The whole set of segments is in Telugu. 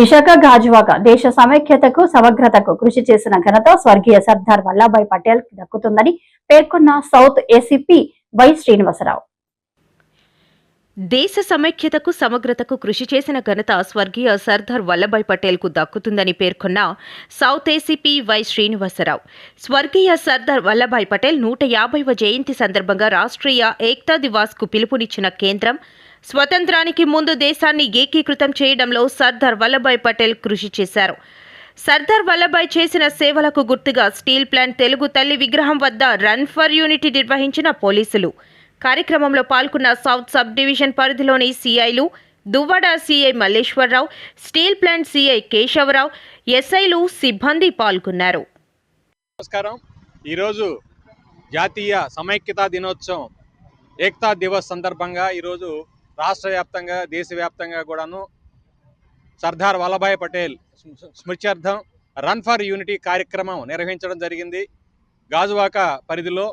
విశాఖ గాజువాక దేశ సమైక్యతకు సమగ్రతకు కృషి చేసిన ఘనత స్వర్గీయ సర్దార్ వల్లభాయ్ పటేల్ దక్కుతుందని పేర్కొన్న సౌత్ ఏసీపీ వై శ్రీనివాసరావు. దేశ సమైక్యతకు సమగ్రతకు కృషి చేసిన ఘనత స్వర్గీయ సర్దార్ వల్లభాయ్ పటేల్కు దక్కుతుందని పేర్కొన్న సౌత్ ఏసీపీ వై శ్రీనివాసరావు. స్వర్గీయ సర్దార్ వల్లభాయ్ పటేల్ నూట యాభైవ జయంతి సందర్భంగా రాష్ట్రీయ ఏక్తా దివాస్కు పిలుపునిచ్చిన కేంద్రం స్వతంత్రానికి ముందు దేశాన్ని ఏకీకృతం చేయడంలో సర్దార్ వల్లభాయ్ పటేల్ కృషి చేశారు. సర్దార్ వల్లభాయ్ చేసిన సేవలకు గుర్తుగా స్టీల్ ప్లాంట్ తెలుగు తల్లి విగ్రహం వద్ద రన్ ఫర్ యూనిటీ నిర్వహించిన పోలీసులు. కార్యక్రమంలో పాల్గొన్న సౌత్ సబ్ డివిజన్ పరిధిలోని సిఐలు Duvvada CI Malleswararao steel plant CI Kesavarao ఎస్ఐలు సిబ్బంది పాల్గొన్నారు. నమస్కారం. ఈరోజు జాతీయ సమైక్యతా దినోత్సవం ఏక్తా దివస్ సందర్భంగా ఈరోజు రాష్ట్ర వ్యాప్తంగా దేశవ్యాప్తంగా కూడాను సర్దార్ వల్లభాయ్ పటేల్ స్మృత్యర్థం రన్ ఫర్ యూనిటీ కార్యక్రమం నిర్వహించడం జరిగింది. గాజువాక పరిధిలో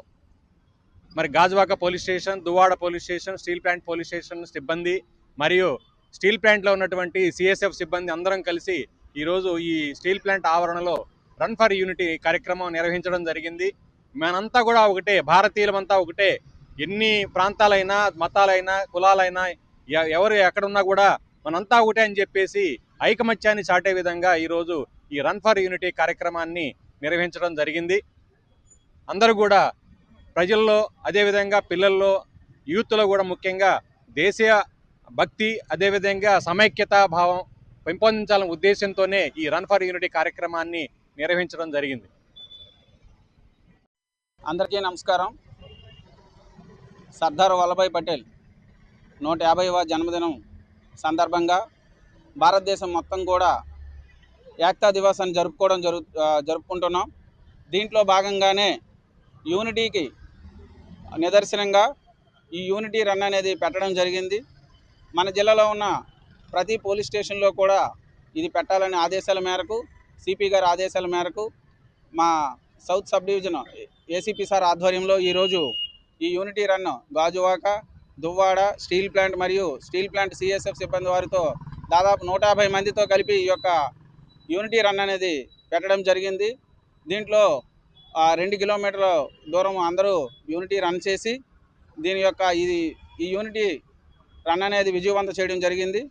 మరి Gajuwaka police station Duvvada police station steel plant police station సిబ్బంది మరియు స్టీల్ ప్లాంట్లో ఉన్నటువంటి సిఎస్ఎఫ్ సిబ్బంది అందరం కలిసి ఈరోజు ఈ స్టీల్ ప్లాంట్ ఆవరణలో రన్ ఫర్ యూనిటీ కార్యక్రమం నిర్వహించడం జరిగింది. మనంతా కూడా ఒకటే భారతీయులమంతా ఒకటే. ఎన్ని ప్రాంతాలైనా మతాలైనా కులాలైనా ఎవరు ఎక్కడున్నా కూడా మనంతా ఒకటే అని చెప్పేసి ఐకమత్యాన్ని చాటే విధంగా ఈరోజు ఈ రన్ ఫర్ యూనిటీ కార్యక్రమాన్ని నిర్వహించడం జరిగింది. అందరూ కూడా ప్రజల్లో అదేవిధంగా పిల్లల్లో యూత్లో కూడా ముఖ్యంగా దేశీయ భక్తి అదేవిధంగా సమైక్యతా భావం పెంపొందించాలనే ఉద్దేశంతోనే ఈ రన్ ఫర్ యూనిటీ కార్యక్రమాన్ని నిర్వహించడం జరిగింది. అందరికీ నమస్కారం. సర్దార్ వల్లభాయ్ పటేల్ నూట యాభైవ జన్మదినం సందర్భంగా భారతదేశం మొత్తం కూడా ఏక్తా దివాసాన్ని జరుపుకోవడం జరుపు జరుపుకుంటున్నాం. దీంట్లో భాగంగానే యూనిటీకి నిదర్శనంగా ఈ యూనిటీ రన్ అనేది పెట్టడం జరిగింది. మన జిల్లాలో ఉన్న ప్రతి పోలీస్ స్టేషన్లో కూడా ఇది పెట్టాలనే ఆదేశాల మేరకు సిపి గారి ఆదేశాల మేరకు మా south sub division ACP sir ఆధ్వర్యంలో ఈరోజు ఈ unity run Gajuwaka Duvvada steel plant మరియు స్టీల్ ప్లాంట్ సిఎస్ఎఫ్ సిబ్బంది వారితో దాదాపు నూట యాభై మందితో కలిపి ఈ యొక్క యూనిటీ రన్ అనేది పెట్టడం జరిగింది. దీంట్లో ఆ, రెండు కిలోమీటర్ల దూరం అందరూ యూనిటీ రన్ చేసి దీని యొక్క ఇది ఈ యూనిటీ రన్ అనేది విజయవంతం చేయడం జరిగింది.